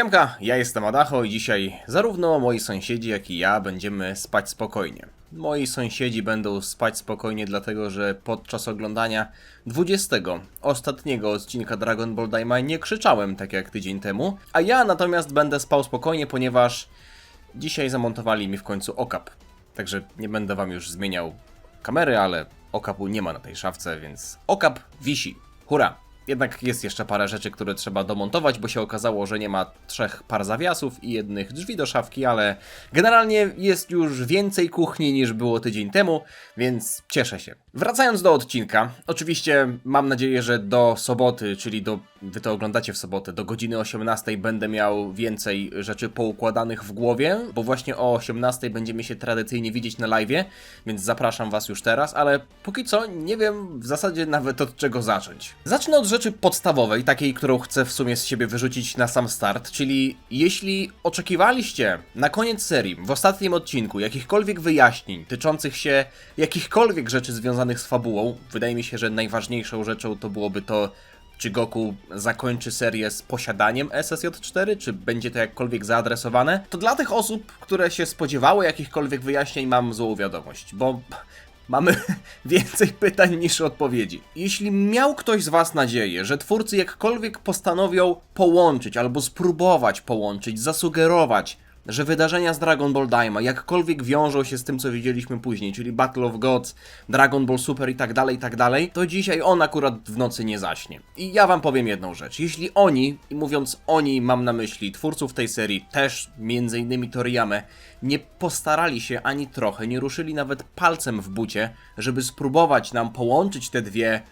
Siemka, ja jestem Adacho i dzisiaj zarówno moi sąsiedzi, jak i ja będziemy spać spokojnie. Moi sąsiedzi będą spać spokojnie, dlatego że podczas oglądania 20 ostatniego odcinka Dragon Ball Daima nie krzyczałem tak jak tydzień temu, a ja natomiast będę spał spokojnie, ponieważ dzisiaj zamontowali mi w końcu okap. Także nie będę wam już zmieniał kamery, ale okapu nie ma na tej szafce, więc okap wisi. Hurra! Jednak jest jeszcze parę rzeczy, które trzeba domontować, bo się okazało, że nie ma trzech par zawiasów i jednych drzwi do szafki, ale generalnie jest już więcej kuchni niż było tydzień temu, więc cieszę się. Wracając do odcinka, oczywiście mam nadzieję, że do soboty, czyli do, wy to oglądacie w sobotę, do godziny 18 będę miał więcej rzeczy poukładanych w głowie, bo właśnie o 18 będziemy się tradycyjnie widzieć na live, więc zapraszam was już teraz, ale póki co nie wiem w zasadzie nawet od czego zacząć. Zacznę od rzeczy podstawowej, takiej, którą chcę w sumie z siebie wyrzucić na sam start, czyli jeśli oczekiwaliście na koniec serii, w ostatnim odcinku, jakichkolwiek wyjaśnień tyczących się jakichkolwiek rzeczy związanych z fabułą, wydaje mi się, że najważniejszą rzeczą to byłoby to, czy Goku zakończy serię z posiadaniem SSJ4, czy będzie to jakkolwiek zaadresowane, to dla tych osób, które się spodziewały jakichkolwiek wyjaśnień, mam złą wiadomość, bo mamy więcej pytań niż odpowiedzi. Jeśli miał ktoś z Was nadzieję, że twórcy jakkolwiek postanowią połączyć albo spróbować połączyć, zasugerować, że wydarzenia z Dragon Ball Daima jakkolwiek wiążą się z tym, co widzieliśmy później, czyli Battle of Gods, Dragon Ball Super i tak dalej, i tak dalej, to dzisiaj on akurat w nocy nie zaśnie. I ja wam powiem jedną rzecz. Jeśli oni, i mówiąc oni mam na myśli twórców tej serii, też między innymi nie postarali się ani trochę, nie ruszyli nawet palcem w bucie, żeby spróbować nam połączyć te dwie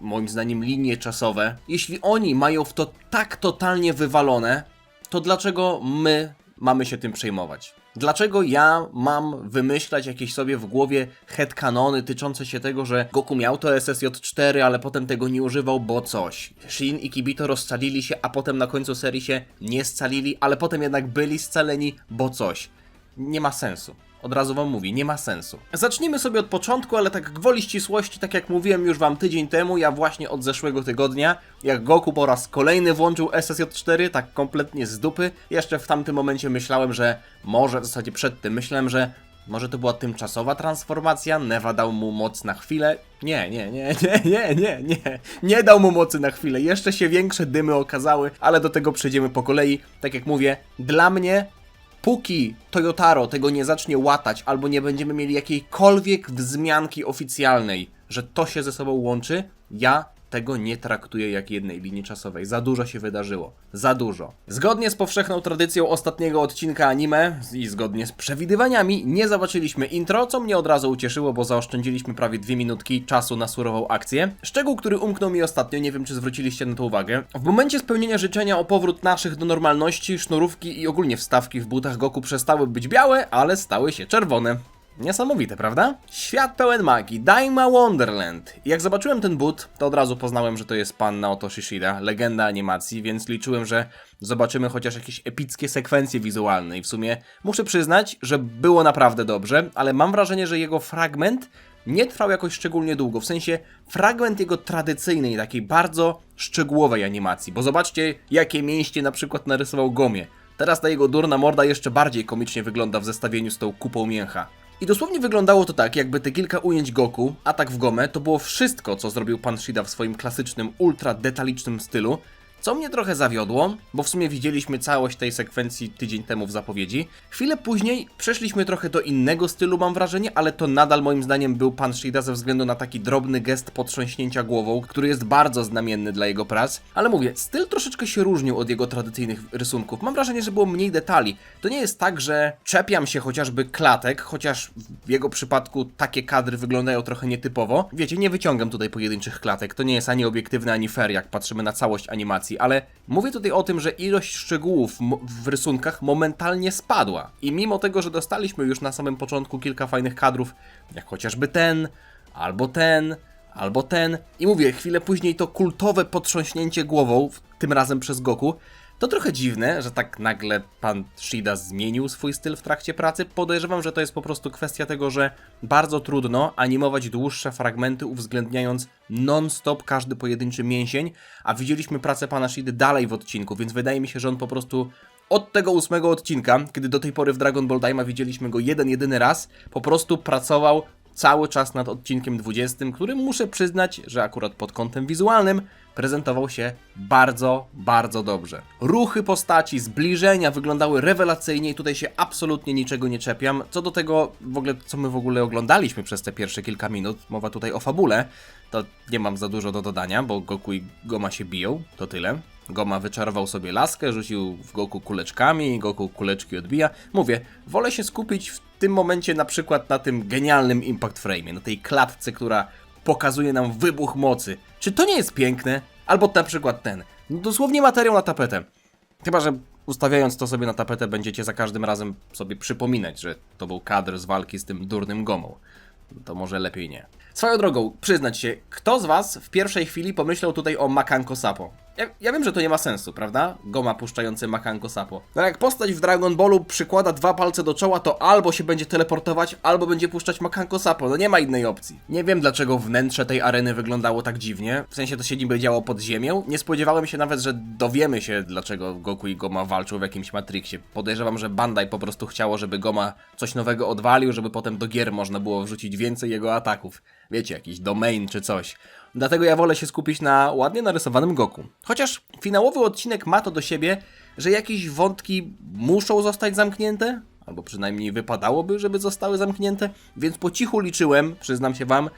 moim zdaniem linie czasowe. Jeśli oni mają w to tak totalnie wywalone, to dlaczego my mamy się tym przejmować? Dlaczego ja mam wymyślać jakieś sobie w głowie headcanony tyczące się tego, że Goku miał to SSJ4, ale potem tego nie używał, bo coś. Shin i Kibito rozcalili się, a potem na końcu serii się nie scalili, ale potem jednak byli scaleni, bo coś. Nie ma sensu. Od razu wam mówię, nie ma sensu. Zacznijmy sobie od początku, ale tak gwoli ścisłości, tak jak mówiłem już wam tydzień temu, ja właśnie od zeszłego tygodnia, jak Goku po raz kolejny włączył SSJ4, tak kompletnie z dupy, jeszcze w tamtym momencie myślałem, że może, w zasadzie przed tym myślałem, że może to była tymczasowa transformacja, Neva dał mu moc na chwilę. Nie, nie, nie, nie, nie, nie, nie. Nie dał mu mocy na chwilę. Jeszcze się większe dymy okazały, ale do tego przejdziemy po kolei. Tak jak mówię, dla mnie póki Toyotaro tego nie zacznie łatać, albo nie będziemy mieli jakiejkolwiek wzmianki oficjalnej, że to się ze sobą łączy, ja tego nie traktuję jak jednej linii czasowej. Za dużo się wydarzyło. Za dużo. Zgodnie z powszechną tradycją ostatniego odcinka anime i zgodnie z przewidywaniami nie zobaczyliśmy intro, co mnie od razu ucieszyło, bo zaoszczędziliśmy prawie dwie minutki czasu na surową akcję. Szczegół, który umknął mi ostatnio, nie wiem czy zwróciliście na to uwagę. W momencie spełnienia życzenia o powrót naszych do normalności, sznurówki i ogólnie wstawki w butach Goku przestały być białe, ale stały się czerwone. Niesamowite, prawda? Świat pełen magii, Daima Wonderland. Jak zobaczyłem ten but, to od razu poznałem, że to jest pan Naoto Shishida, legenda animacji, więc liczyłem, że zobaczymy chociaż jakieś epickie sekwencje wizualne i w sumie muszę przyznać, że było naprawdę dobrze, ale mam wrażenie, że jego fragment nie trwał jakoś szczególnie długo, w sensie fragment jego tradycyjnej, takiej bardzo szczegółowej animacji, bo zobaczcie, jakie mięśnie na przykład narysował Gomie. Teraz ta jego durna morda jeszcze bardziej komicznie wygląda w zestawieniu z tą kupą mięcha. I dosłownie wyglądało to tak, jakby te kilka ujęć Goku, atak w gomę, to było wszystko, co zrobił pan Shida w swoim klasycznym, ultra detalicznym stylu, co mnie trochę zawiodło, bo w sumie widzieliśmy całość tej sekwencji tydzień temu w zapowiedzi. Chwilę później przeszliśmy trochę do innego stylu, mam wrażenie, ale to nadal moim zdaniem był pan Shida ze względu na taki drobny gest potrząśnięcia głową, który jest bardzo znamienny dla jego prac. Ale mówię, styl troszeczkę się różnił od jego tradycyjnych rysunków. Mam wrażenie, że było mniej detali. To nie jest tak, że czepiam się chociażby klatek, chociaż w jego przypadku takie kadry wyglądają trochę nietypowo. Wiecie, nie wyciągam tutaj pojedynczych klatek. To nie jest ani obiektywne, ani fair, jak patrzymy na całość animacji ale mówię tutaj o tym, że ilość szczegółów w rysunkach momentalnie spadła. I mimo tego, że dostaliśmy już na samym początku kilka fajnych kadrów, jak chociażby ten, albo ten, albo ten, i mówię, chwilę później to kultowe potrząśnięcie głową, tym razem przez Goku, to trochę dziwne, że tak nagle pan Shida zmienił swój styl w trakcie pracy. Podejrzewam, że to jest po prostu kwestia tego, że bardzo trudno animować dłuższe fragmenty, uwzględniając non-stop każdy pojedynczy mięsień, a widzieliśmy pracę pana Shidy dalej w odcinku, więc wydaje mi się, że on po prostu od tego ósmego odcinka, kiedy do tej pory w Dragon Ball Daima widzieliśmy go jeden, jedyny raz, po prostu pracował cały czas nad odcinkiem 20, który muszę przyznać, że akurat pod kątem wizualnym prezentował się bardzo, bardzo dobrze. Ruchy postaci, zbliżenia wyglądały rewelacyjnie i tutaj się absolutnie niczego nie czepiam. Co do tego w ogóle, co my w ogóle oglądaliśmy przez te pierwsze kilka minut, mowa tutaj o fabule, to nie mam za dużo do dodania, bo Goku i Goma się biją, to tyle. Goma wyczarował sobie laskę, rzucił w Goku kuleczkami, Goku kuleczki odbija. Mówię, wolę się skupić w tym momencie na przykład na tym genialnym Impact Frame, na tej klatce, która pokazuje nam wybuch mocy. Czy to nie jest piękne? Albo na przykład ten. No dosłownie materiał na tapetę. Chyba, że ustawiając to sobie na tapetę będziecie za każdym razem sobie przypominać, że to był kadr z walki z tym durnym gomą. To może lepiej nie. Swoją drogą, przyznać się, kto z was w pierwszej chwili pomyślał tutaj o Makanko Sapo? Ja, ja wiem, że to nie ma sensu, prawda? Goma puszczający Makanko Sapo. No jak postać w Dragon Ballu przykłada dwa palce do czoła, to albo się będzie teleportować, albo będzie puszczać Makanko Sapo. No nie ma innej opcji. Nie wiem, dlaczego wnętrze tej areny wyglądało tak dziwnie. W sensie to się niby działo pod ziemią. Nie spodziewałem się nawet, że dowiemy się, dlaczego Goku i Goma walczą w jakimś Matrixie. Podejrzewam, że Bandai po prostu chciało, żeby Goma coś nowego odwalił, żeby potem do gier można było wrzucić więcej jego ataków. Wiecie, jakiś domain czy coś. Dlatego ja wolę się skupić na ładnie narysowanym Goku. Chociaż finałowy odcinek ma to do siebie, że jakieś wątki muszą zostać zamknięte, albo przynajmniej wypadałoby, żeby zostały zamknięte, więc po cichu liczyłem, przyznam się wam,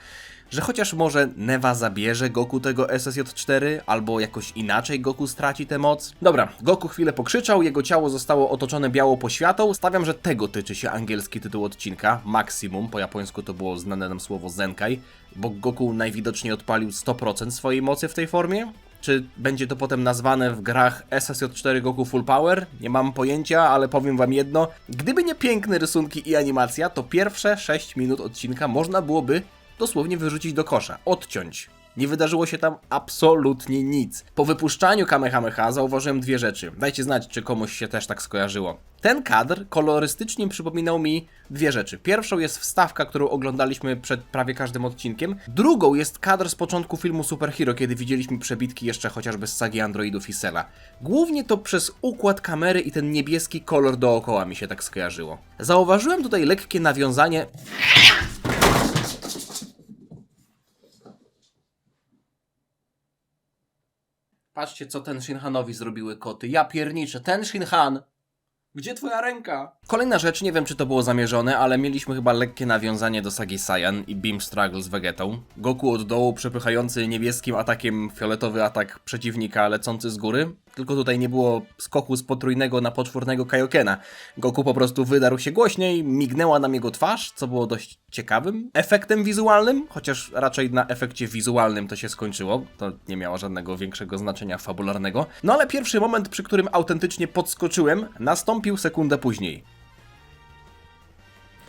że chociaż może Neva zabierze Goku tego SSJ4, albo jakoś inaczej Goku straci tę moc. Dobra, Goku chwilę pokrzyczał, jego ciało zostało otoczone białą poświatą. Stawiam, że tego tyczy się angielski tytuł odcinka, Maximum, po japońsku to było znane nam słowo Zenkai, bo Goku najwidoczniej odpalił 100% swojej mocy w tej formie. Czy będzie to potem nazwane w grach SSJ4 Goku Full Power? Nie mam pojęcia, ale powiem wam jedno. Gdyby nie piękne rysunki i animacja, to pierwsze 6 minut odcinka można byłoby dosłownie wyrzucić do kosza, odciąć. Nie wydarzyło się tam absolutnie nic. Po wypuszczaniu Kamehameha zauważyłem dwie rzeczy. Dajcie znać, czy komuś się też tak skojarzyło. Ten kadr kolorystycznie przypominał mi dwie rzeczy. Pierwszą jest wstawka, którą oglądaliśmy przed prawie każdym odcinkiem. Drugą jest kadr z początku filmu Superhero, kiedy widzieliśmy przebitki jeszcze chociażby z sagi androidów i Sela. Głównie to przez układ kamery i ten niebieski kolor dookoła mi się tak skojarzyło. Zauważyłem tutaj lekkie nawiązanie Patrzcie, co ten Shinhanowi zrobiły koty. Ja pierniczę, ten Shinhan! Gdzie twoja ręka? Kolejna rzecz, nie wiem czy to było zamierzone, ale mieliśmy chyba lekkie nawiązanie do sagi Saiyan i Beam Struggle z Vegetą. Goku od dołu przepychający niebieskim atakiem fioletowy atak przeciwnika lecący z góry. Tylko tutaj nie było skoku z potrójnego na poczwórnego Kaiokena. Goku po prostu wydarł się głośniej, mignęła nam jego twarz, co było dość ciekawym efektem wizualnym, chociaż raczej na efekcie wizualnym to się skończyło. To nie miało żadnego większego znaczenia fabularnego. No ale pierwszy moment, przy którym autentycznie podskoczyłem, nastąpił sekundę później.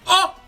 O!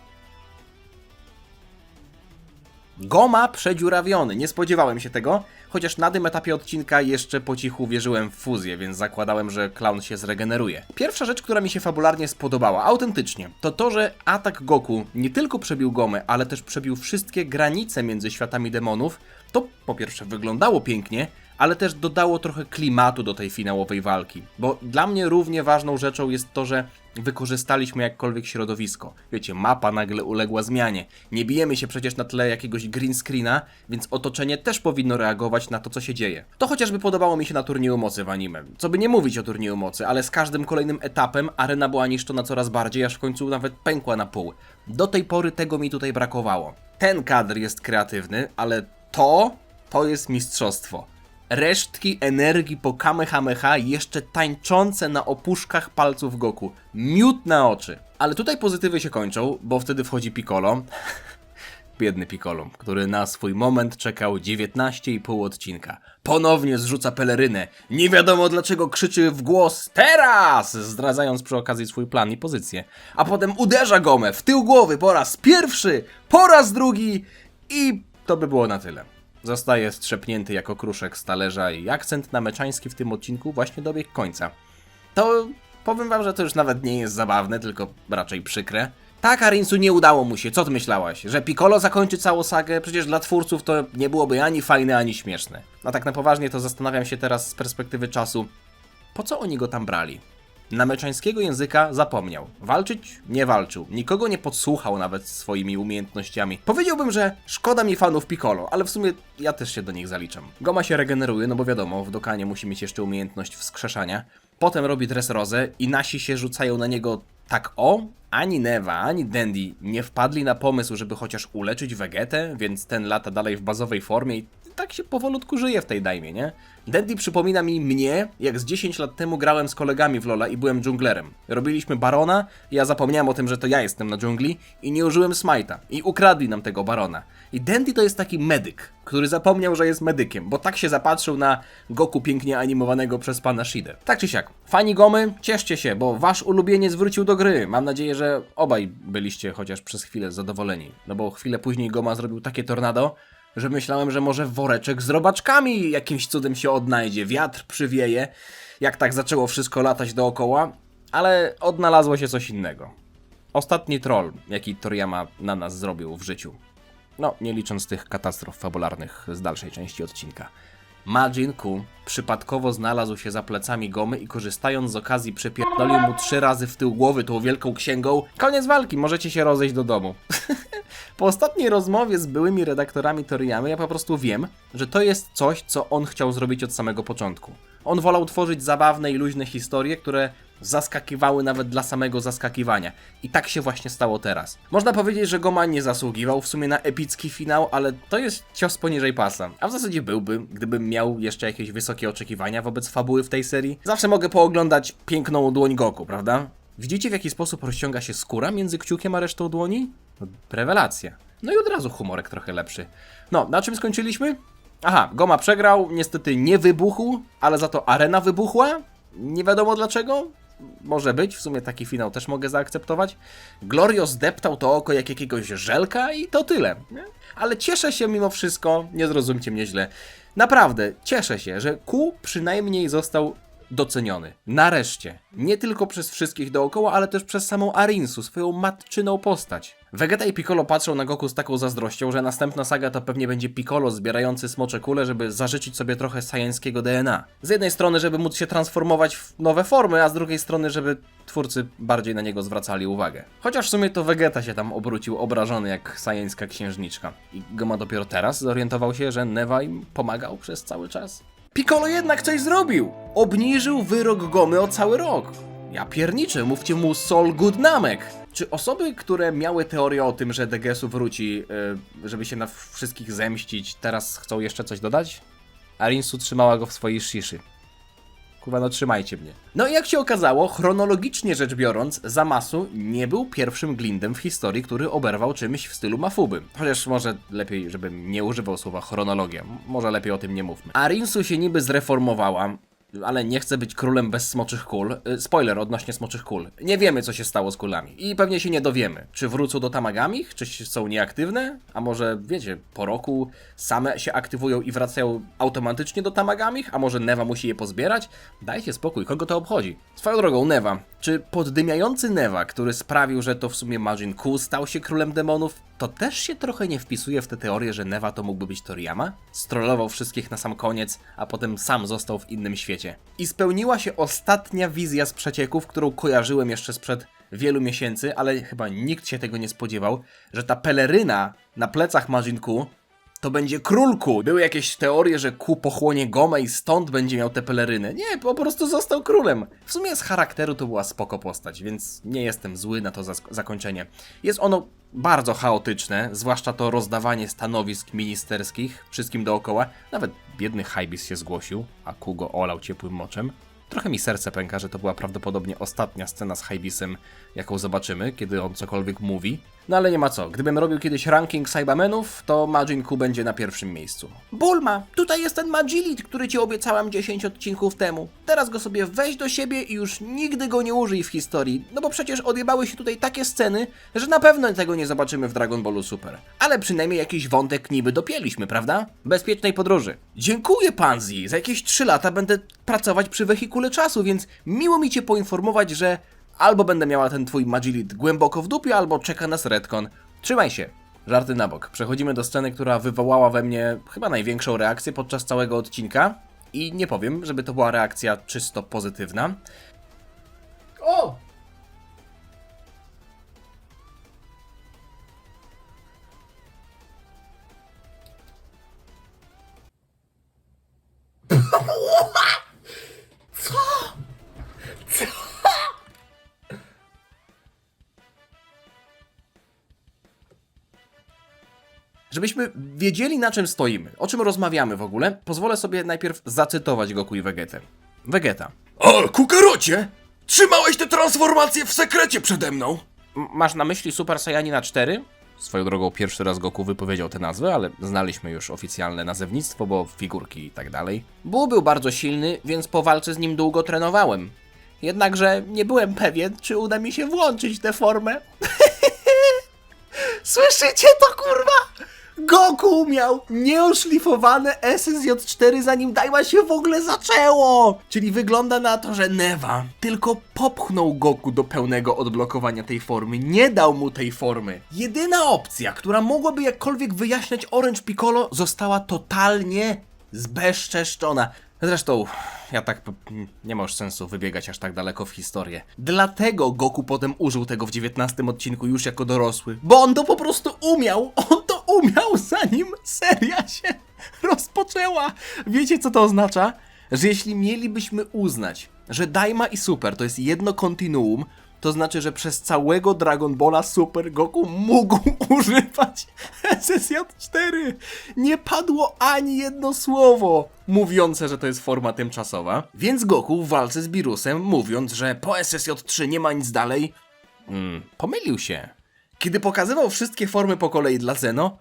Goma przedziurawiony, nie spodziewałem się tego, chociaż na tym etapie odcinka jeszcze po cichu wierzyłem w fuzję, więc zakładałem, że clown się zregeneruje. Pierwsza rzecz, która mi się fabularnie spodobała, autentycznie, to to, że atak Goku nie tylko przebił Gomę, ale też przebił wszystkie granice między światami demonów, to po pierwsze wyglądało pięknie, ale też dodało trochę klimatu do tej finałowej walki. Bo dla mnie równie ważną rzeczą jest to, że wykorzystaliśmy jakkolwiek środowisko. Wiecie, mapa nagle uległa zmianie. Nie bijemy się przecież na tle jakiegoś green screena, więc otoczenie też powinno reagować na to, co się dzieje. To chociażby podobało mi się na turnieju mocy w anime. Co by nie mówić o turnieju mocy, ale z każdym kolejnym etapem arena była niszczona coraz bardziej, aż w końcu nawet pękła na pół. Do tej pory tego mi tutaj brakowało. Ten kadr jest kreatywny, ale to, to jest mistrzostwo resztki energii po Kamehameha jeszcze tańczące na opuszkach palców Goku. Miód na oczy. Ale tutaj pozytywy się kończą, bo wtedy wchodzi Piccolo. Biedny Piccolo, który na swój moment czekał 19,5 odcinka. Ponownie zrzuca pelerynę. Nie wiadomo dlaczego krzyczy w głos TERAS! Zdradzając przy okazji swój plan i pozycję. A potem uderza Gomę w tył głowy po raz pierwszy, po raz drugi i to by było na tyle. Zostaje strzepnięty jako kruszek z talerza i akcent na meczański w tym odcinku właśnie dobiegł końca. To powiem wam, że to już nawet nie jest zabawne, tylko raczej przykre. Tak, Arinsu, nie udało mu się, co ty myślałaś? Że Piccolo zakończy całą sagę? Przecież dla twórców to nie byłoby ani fajne, ani śmieszne. A tak na poważnie to zastanawiam się teraz z perspektywy czasu, po co oni go tam brali? Nameczańskiego języka zapomniał. Walczyć? Nie walczył. Nikogo nie podsłuchał nawet swoimi umiejętnościami. Powiedziałbym, że szkoda mi fanów Piccolo, ale w sumie ja też się do nich zaliczam. Goma się regeneruje, no bo wiadomo, w Dokanie musi mieć jeszcze umiejętność wskrzeszania. Potem robi Dressrozę i nasi się rzucają na niego tak o, ani Neva, ani Dandy nie wpadli na pomysł, żeby chociaż uleczyć Vegetę, więc ten lata dalej w bazowej formie i tak się powolutku żyje w tej dajmie, nie? Dandy przypomina mi mnie, jak z 10 lat temu grałem z kolegami w Lola i byłem dżunglerem. Robiliśmy Barona, ja zapomniałem o tym, że to ja jestem na dżungli i nie użyłem Smite'a. I ukradli nam tego Barona. I Dandy to jest taki medyk, który zapomniał, że jest medykiem, bo tak się zapatrzył na Goku pięknie animowanego przez pana Shidę. Tak czy siak, fani Gomy, cieszcie się, bo wasz ulubieniec wrócił do gry. Mam nadzieję, że obaj byliście chociaż przez chwilę zadowoleni. No bo chwilę później Goma zrobił takie tornado, że myślałem, że może woreczek z robaczkami jakimś cudem się odnajdzie, wiatr przywieje, jak tak zaczęło wszystko latać dookoła, ale odnalazło się coś innego. Ostatni troll, jaki Toriyama na nas zrobił w życiu. No, nie licząc tych katastrof fabularnych z dalszej części odcinka. Majin Ku przypadkowo znalazł się za plecami Gomy i korzystając z okazji przepierdolił mu trzy razy w tył głowy tą wielką księgą. Koniec walki, możecie się rozejść do domu. po ostatniej rozmowie z byłymi redaktorami Toriyamy ja po prostu wiem, że to jest coś, co on chciał zrobić od samego początku. On wolał tworzyć zabawne i luźne historie, które zaskakiwały nawet dla samego zaskakiwania. I tak się właśnie stało teraz. Można powiedzieć, że Goma nie zasługiwał w sumie na epicki finał, ale to jest cios poniżej pasa. A w zasadzie byłby, gdybym miał jeszcze jakieś wysokie oczekiwania wobec fabuły w tej serii. Zawsze mogę pooglądać piękną dłoń Goku, prawda? Widzicie w jaki sposób rozciąga się skóra między kciukiem a resztą dłoni? Rewelacja. No i od razu humorek trochę lepszy. No, na czym skończyliśmy? Aha, Goma przegrał, niestety nie wybuchł, ale za to arena wybuchła. Nie wiadomo dlaczego. Może być, w sumie taki finał też mogę zaakceptować. Glorio zdeptał to oko jak jakiegoś żelka i to tyle. Nie? Ale cieszę się mimo wszystko, nie zrozumcie mnie źle. Naprawdę, cieszę się, że Q przynajmniej został doceniony. Nareszcie. Nie tylko przez wszystkich dookoła, ale też przez samą Arinsu, swoją matczyną postać. Vegeta i Piccolo patrzą na Goku z taką zazdrością, że następna saga to pewnie będzie Piccolo zbierający smocze kule, żeby zażyczyć sobie trochę sajańskiego DNA. Z jednej strony, żeby móc się transformować w nowe formy, a z drugiej strony, żeby twórcy bardziej na niego zwracali uwagę. Chociaż w sumie to Vegeta się tam obrócił obrażony jak sajańska księżniczka. I Goma dopiero teraz zorientował się, że Neva im pomagał przez cały czas. Piccolo jednak coś zrobił! Obniżył wyrok Gomy o cały rok. Ja pierniczę, mówcie mu Sol Goodnamek. Czy osoby, które miały teorię o tym, że Degesu wróci, yy, żeby się na wszystkich zemścić, teraz chcą jeszcze coś dodać? Arinsu trzymała go w swojej shiszy. Kurwa, no trzymajcie mnie. No i jak się okazało, chronologicznie rzecz biorąc, Zamasu nie był pierwszym glindem w historii, który oberwał czymś w stylu Mafuby. Chociaż może lepiej, żebym nie używał słowa chronologia. Może lepiej o tym nie mówmy. Arinsu się niby zreformowała, ale nie chce być królem bez smoczych kul. Y, Spoiler odnośnie smoczych kul. Nie wiemy, co się stało z kulami. I pewnie się nie dowiemy. Czy wrócą do Tamagamich? Czy są nieaktywne? A może, wiecie, po roku same się aktywują i wracają automatycznie do Tamagamich? A może Neva musi je pozbierać? Dajcie spokój, kogo to obchodzi? Swoją drogą, Neva. Czy poddymiający Neva, który sprawił, że to w sumie Majin Ku stał się królem demonów, to też się trochę nie wpisuje w tę teorię, że Neva to mógłby być Toriyama? Strollował wszystkich na sam koniec, a potem sam został w innym świecie. I spełniła się ostatnia wizja z przecieków, którą kojarzyłem jeszcze sprzed wielu miesięcy, ale chyba nikt się tego nie spodziewał, że ta peleryna na plecach Majin Ku to będzie królku. Były jakieś teorie, że Ku pochłonie Gomę i stąd będzie miał te peleryny. Nie, po prostu został królem. W sumie z charakteru to była spoko postać, więc nie jestem zły na to zakończenie. Jest ono bardzo chaotyczne, zwłaszcza to rozdawanie stanowisk ministerskich wszystkim dookoła. Nawet biedny Hybis się zgłosił, a Ku go olał ciepłym moczem. Trochę mi serce pęka, że to była prawdopodobnie ostatnia scena z Hybisem, jaką zobaczymy, kiedy on cokolwiek mówi. No ale nie ma co, gdybym robił kiedyś ranking Saibamenów, to Majin Ku będzie na pierwszym miejscu. Bulma, tutaj jest ten Majilit, który ci obiecałam 10 odcinków temu. Teraz go sobie weź do siebie i już nigdy go nie użyj w historii, no bo przecież odjebały się tutaj takie sceny, że na pewno tego nie zobaczymy w Dragon Ballu Super. Ale przynajmniej jakiś wątek niby dopięliśmy, prawda? Bezpiecznej podróży. Dziękuję Panzi, za jakieś 3 lata będę pracować przy wehikule czasu, więc miło mi cię poinformować, że albo będę miała ten twój Majilit głęboko w dupie, albo czeka nas retcon. Trzymaj się. Żarty na bok. Przechodzimy do sceny, która wywołała we mnie chyba największą reakcję podczas całego odcinka. I nie powiem, żeby to była reakcja czysto pozytywna. Żebyśmy wiedzieli na czym stoimy, o czym rozmawiamy w ogóle, pozwolę sobie najpierw zacytować Goku i Vegetę. Vegeta. O, kukarocie! Trzymałeś tę transformację w sekrecie przede mną! M- Masz na myśli Super Saiyanina 4? Swoją drogą pierwszy raz Goku wypowiedział tę nazwę, ale znaliśmy już oficjalne nazewnictwo, bo figurki i tak dalej. Buu był bardzo silny, więc po walce z nim długo trenowałem. Jednakże nie byłem pewien, czy uda mi się włączyć tę formę. Słyszycie to kurwa? Goku miał nieoszlifowane SSJ4 zanim Dajma się w ogóle zaczęło! Czyli wygląda na to, że Neva tylko popchnął Goku do pełnego odblokowania tej formy, nie dał mu tej formy. Jedyna opcja, która mogłaby jakkolwiek wyjaśniać Orange Piccolo, została totalnie zbezczeszczona. Zresztą, ja tak nie ma sensu wybiegać aż tak daleko w historię. Dlatego Goku potem użył tego w 19 odcinku już jako dorosły. Bo on to po prostu umiał! On umiał zanim seria się rozpoczęła! Wiecie co to oznacza? Że jeśli mielibyśmy uznać, że Daima i Super to jest jedno kontinuum, to znaczy, że przez całego Dragon Balla Super Goku mógł używać SSJ4. Nie padło ani jedno słowo mówiące, że to jest forma tymczasowa. Więc Goku w walce z Birusem, mówiąc, że po SSJ3 nie ma nic dalej, mm, pomylił się. Kiedy pokazywał wszystkie formy po kolei dla Zeno,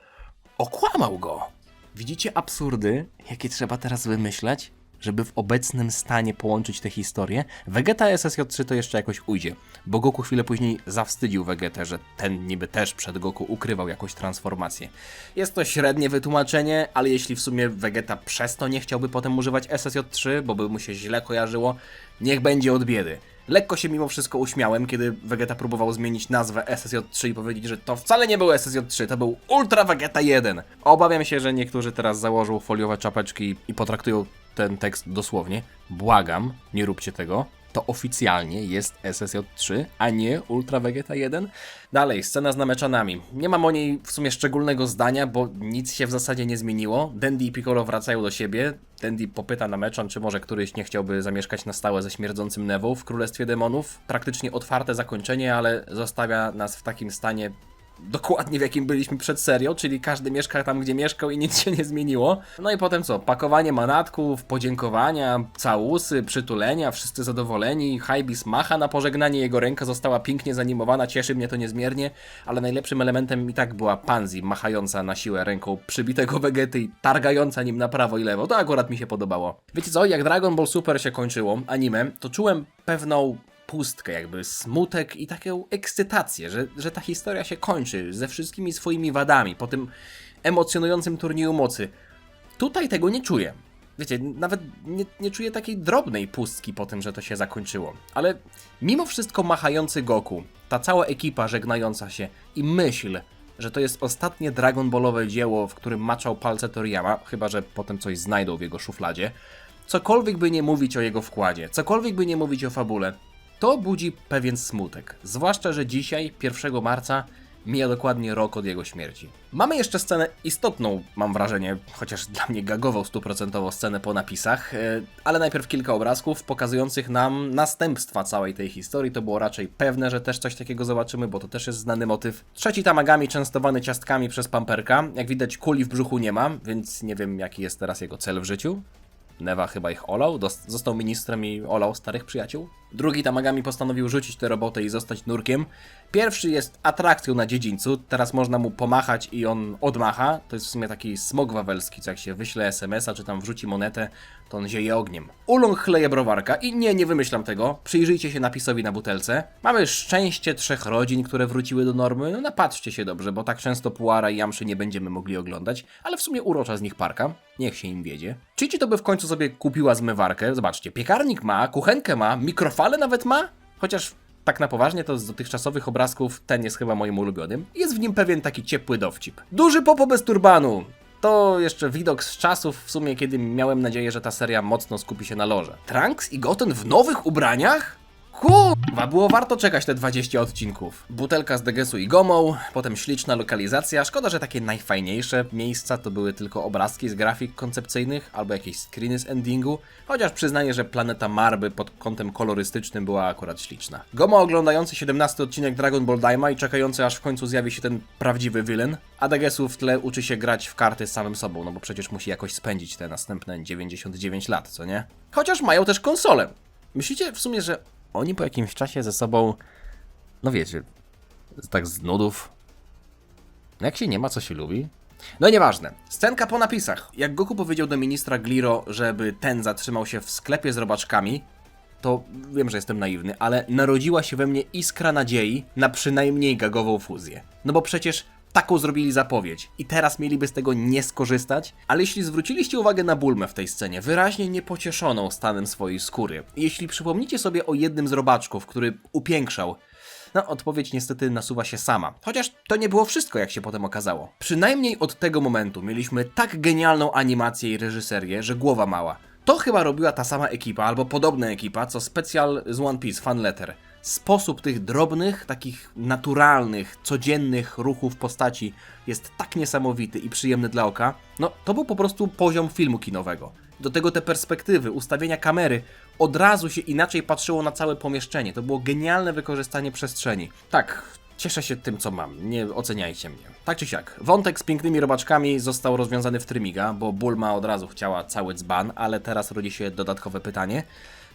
okłamał go. Widzicie absurdy, jakie trzeba teraz wymyślać, żeby w obecnym stanie połączyć te historie? Vegeta SSJ3 to jeszcze jakoś ujdzie, bo Goku chwilę później zawstydził Vegetę, że ten niby też przed Goku ukrywał jakąś transformację. Jest to średnie wytłumaczenie, ale jeśli w sumie Vegeta przez to nie chciałby potem używać SSJ3, bo by mu się źle kojarzyło, niech będzie od biedy. Lekko się mimo wszystko uśmiałem, kiedy Vegeta próbował zmienić nazwę SSJ3 i powiedzieć, że to wcale nie był SSJ3, to był Ultra Vegeta 1. Obawiam się, że niektórzy teraz założą foliowe czapeczki i potraktują ten tekst dosłownie. Błagam, nie róbcie tego. To oficjalnie jest SSJ3, a nie Ultra Vegeta 1. Dalej, scena z nameczanami. Nie mam o niej w sumie szczególnego zdania, bo nic się w zasadzie nie zmieniło. Dandy i Piccolo wracają do siebie. Dandy popyta na meczan, czy może któryś nie chciałby zamieszkać na stałe ze śmierdzącym Nevą w Królestwie Demonów. Praktycznie otwarte zakończenie, ale zostawia nas w takim stanie dokładnie w jakim byliśmy przed serią, czyli każdy mieszka tam, gdzie mieszkał i nic się nie zmieniło. No i potem co? Pakowanie manatków, podziękowania, całusy, przytulenia, wszyscy zadowoleni. Hybis macha na pożegnanie, jego ręka została pięknie zanimowana, cieszy mnie to niezmiernie, ale najlepszym elementem i tak była Panzi machająca na siłę ręką przybitego Vegety i targająca nim na prawo i lewo. To akurat mi się podobało. Wiecie co? Jak Dragon Ball Super się kończyło, anime, to czułem pewną pustkę, jakby smutek i taką ekscytację, że, że ta historia się kończy ze wszystkimi swoimi wadami po tym emocjonującym turnieju mocy. Tutaj tego nie czuję. Wiecie, nawet nie, nie czuję takiej drobnej pustki po tym, że to się zakończyło. Ale mimo wszystko machający Goku, ta cała ekipa żegnająca się i myśl, że to jest ostatnie Dragon Ballowe dzieło, w którym maczał palce Toriyama, chyba że potem coś znajdą w jego szufladzie, cokolwiek by nie mówić o jego wkładzie, cokolwiek by nie mówić o fabule, to budzi pewien smutek. Zwłaszcza, że dzisiaj, 1 marca, mija dokładnie rok od jego śmierci. Mamy jeszcze scenę istotną, mam wrażenie, chociaż dla mnie gagową stuprocentowo scenę po napisach, e, ale najpierw kilka obrazków pokazujących nam następstwa całej tej historii. To było raczej pewne, że też coś takiego zobaczymy, bo to też jest znany motyw. Trzeci Tamagami częstowany ciastkami przez Pamperka. Jak widać, kuli w brzuchu nie ma, więc nie wiem, jaki jest teraz jego cel w życiu. Newa chyba ich olał, został ministrem i olał starych przyjaciół. Drugi Tamagami postanowił rzucić tę robotę i zostać nurkiem. Pierwszy jest atrakcją na dziedzińcu, teraz można mu pomachać i on odmacha. To jest w sumie taki smog wawelski, co jak się wyśle SMS-a czy tam wrzuci monetę, to on zieje ogniem. Ulong chleje browarka i nie, nie wymyślam tego. Przyjrzyjcie się napisowi na butelce. Mamy szczęście trzech rodzin, które wróciły do normy. No napatrzcie się dobrze, bo tak często Puara i Jamszy nie będziemy mogli oglądać, ale w sumie urocza z nich parka. Niech się im wiedzie. Chichi to by w końcu sobie kupiła zmywarkę. Zobaczcie, piekarnik ma, kuchenkę ma, mikrofale nawet ma. Chociaż tak na poważnie, to z dotychczasowych obrazków ten jest chyba moim ulubionym. Jest w nim pewien taki ciepły dowcip. Duży popo bez turbanu! To jeszcze widok z czasów w sumie, kiedy miałem nadzieję, że ta seria mocno skupi się na lorze. Trunks i Goten w nowych ubraniach? Kurwa, było warto czekać te 20 odcinków. Butelka z Degesu i Gomą, potem śliczna lokalizacja. Szkoda, że takie najfajniejsze miejsca to były tylko obrazki z grafik koncepcyjnych albo jakieś screeny z endingu. Chociaż przyznaję, że planeta Marby pod kątem kolorystycznym była akurat śliczna. Gomo oglądający 17 odcinek Dragon Ball Daima i czekający aż w końcu zjawi się ten prawdziwy villain. A Degesu w tle uczy się grać w karty z samym sobą, no bo przecież musi jakoś spędzić te następne 99 lat, co nie? Chociaż mają też konsolę. Myślicie w sumie, że oni po jakimś czasie ze sobą, no wiecie, tak z nudów, no jak się nie ma, co się lubi? No nieważne. Scenka po napisach. Jak Goku powiedział do ministra Gliro, żeby ten zatrzymał się w sklepie z robaczkami, to wiem, że jestem naiwny, ale narodziła się we mnie iskra nadziei na przynajmniej gagową fuzję. No bo przecież taką zrobili zapowiedź i teraz mieliby z tego nie skorzystać, ale jeśli zwróciliście uwagę na Bulmę w tej scenie, wyraźnie niepocieszoną stanem swojej skóry, jeśli przypomnicie sobie o jednym z robaczków, który upiększał no, odpowiedź niestety nasuwa się sama. Chociaż to nie było wszystko, jak się potem okazało. Przynajmniej od tego momentu mieliśmy tak genialną animację i reżyserię, że głowa mała. To chyba robiła ta sama ekipa, albo podobna ekipa, co specjal z One Piece, Fan Letter. Sposób tych drobnych, takich naturalnych, codziennych ruchów postaci jest tak niesamowity i przyjemny dla oka. No, to był po prostu poziom filmu kinowego. Do tego te perspektywy, ustawienia kamery, od razu się inaczej patrzyło na całe pomieszczenie. To było genialne wykorzystanie przestrzeni. Tak, cieszę się tym, co mam. Nie oceniajcie mnie. Tak czy siak, wątek z pięknymi robaczkami został rozwiązany w Trymiga, bo Bulma od razu chciała cały dzban, ale teraz rodzi się dodatkowe pytanie.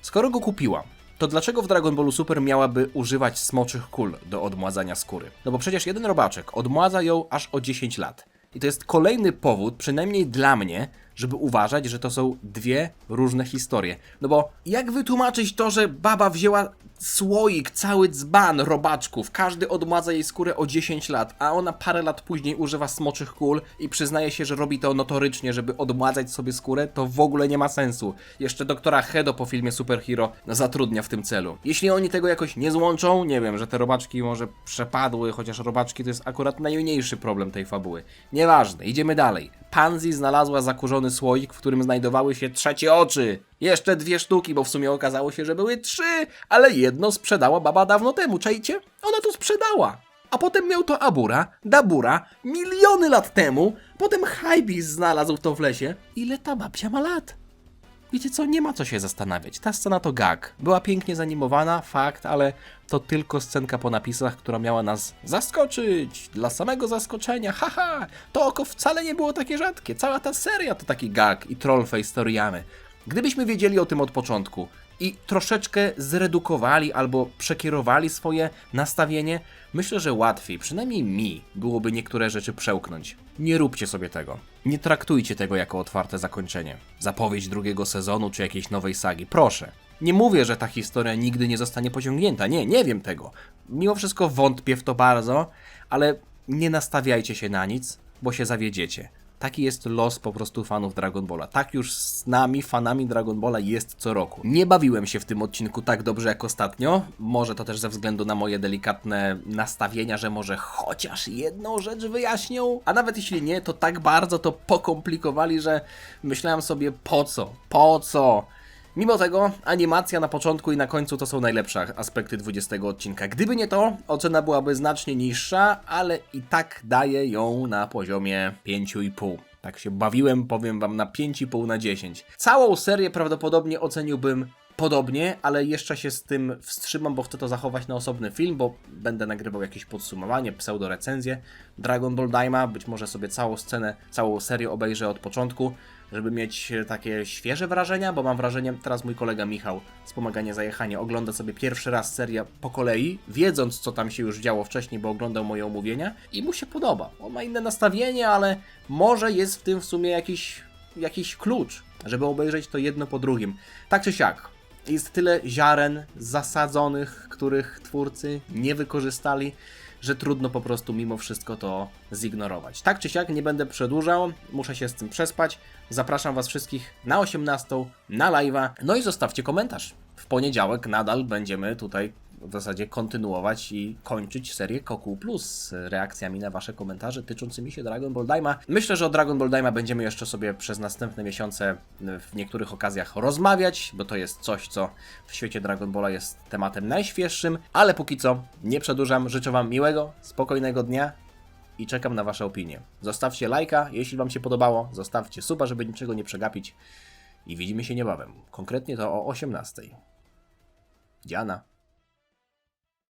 Skoro go kupiła, to dlaczego w Dragon Ballu Super miałaby używać smoczych kul do odmładzania skóry? No bo przecież jeden robaczek odmładza ją aż o 10 lat. I to jest kolejny powód, przynajmniej dla mnie, żeby uważać, że to są dwie różne historie. No bo jak wytłumaczyć to, że baba wzięła słoik, cały dzban robaczków, każdy odmładza jej skórę o 10 lat, a ona parę lat później używa smoczych kul i przyznaje się, że robi to notorycznie, żeby odmładzać sobie skórę, to w ogóle nie ma sensu. Jeszcze doktora Hedo po filmie Superhero zatrudnia w tym celu. Jeśli oni tego jakoś nie złączą, nie wiem, że te robaczki może przepadły, chociaż robaczki to jest akurat najmniejszy problem tej fabuły. Nieważne, idziemy dalej. Pansy znalazła zakurzony słoik, w którym znajdowały się trzecie oczy. Jeszcze dwie sztuki, bo w sumie okazało się, że były trzy, ale jedno sprzedała baba dawno temu, czajcie? Ona to sprzedała. A potem miał to Abura, Dabura, miliony lat temu, potem Hybis znalazł to w lesie. Ile ta babcia ma lat? Wiecie co, nie ma co się zastanawiać. Ta scena to gag. Była pięknie zanimowana, fakt, ale to tylko scenka po napisach, która miała nas zaskoczyć. Dla samego zaskoczenia, haha! To oko wcale nie było takie rzadkie. Cała ta seria to taki gag i trollface Toriyamy. Gdybyśmy wiedzieli o tym od początku i troszeczkę zredukowali albo przekierowali swoje nastawienie, myślę, że łatwiej, przynajmniej mi, byłoby niektóre rzeczy przełknąć. Nie róbcie sobie tego. Nie traktujcie tego jako otwarte zakończenie. Zapowiedź drugiego sezonu czy jakiejś nowej sagi. Proszę. Nie mówię, że ta historia nigdy nie zostanie pociągnięta. Nie, nie wiem tego. Mimo wszystko wątpię w to bardzo, ale nie nastawiajcie się na nic, bo się zawiedziecie. Taki jest los po prostu fanów Dragon Balla. Tak już z nami, fanami Dragon Balla jest co roku. Nie bawiłem się w tym odcinku tak dobrze jak ostatnio. Może to też ze względu na moje delikatne nastawienia, że może chociaż jedną rzecz wyjaśnią. A nawet jeśli nie, to tak bardzo to pokomplikowali, że myślałem sobie po co? Po co? Mimo tego, animacja na początku i na końcu to są najlepsze aspekty 20 odcinka. Gdyby nie to, ocena byłaby znacznie niższa, ale i tak daję ją na poziomie 5,5. Tak się bawiłem, powiem wam, na 5,5 na 10. Całą serię prawdopodobnie oceniłbym podobnie, ale jeszcze się z tym wstrzymam, bo chcę to zachować na osobny film, bo będę nagrywał jakieś podsumowanie, pseudo-recenzję Dragon Ball Daima, być może sobie całą scenę, całą serię obejrzę od początku, żeby mieć takie świeże wrażenia, bo mam wrażenie, teraz mój kolega Michał, wspomaganie zajechanie, ogląda sobie pierwszy raz serię po kolei, wiedząc co tam się już działo wcześniej, bo oglądał moje omówienia i mu się podoba. On ma inne nastawienie, ale może jest w tym w sumie jakiś, jakiś klucz, żeby obejrzeć to jedno po drugim. Tak czy siak, jest tyle ziaren zasadzonych, których twórcy nie wykorzystali, że trudno po prostu mimo wszystko to zignorować. Tak czy siak, nie będę przedłużał, muszę się z tym przespać. Zapraszam Was wszystkich na 18 na live'a. No i zostawcie komentarz. W poniedziałek nadal będziemy tutaj w zasadzie kontynuować i kończyć serię Koku Plus z reakcjami na wasze komentarze tyczącymi się Dragon Ball Daima. Myślę, że o Dragon Ball Daima będziemy jeszcze sobie przez następne miesiące w niektórych okazjach rozmawiać, bo to jest coś, co w świecie Dragon Balla jest tematem najświeższym, ale póki co nie przedłużam. Życzę wam miłego, spokojnego dnia i czekam na wasze opinie. Zostawcie lajka, jeśli wam się podobało, zostawcie suba, żeby niczego nie przegapić i widzimy się niebawem. Konkretnie to o 18. Dziana.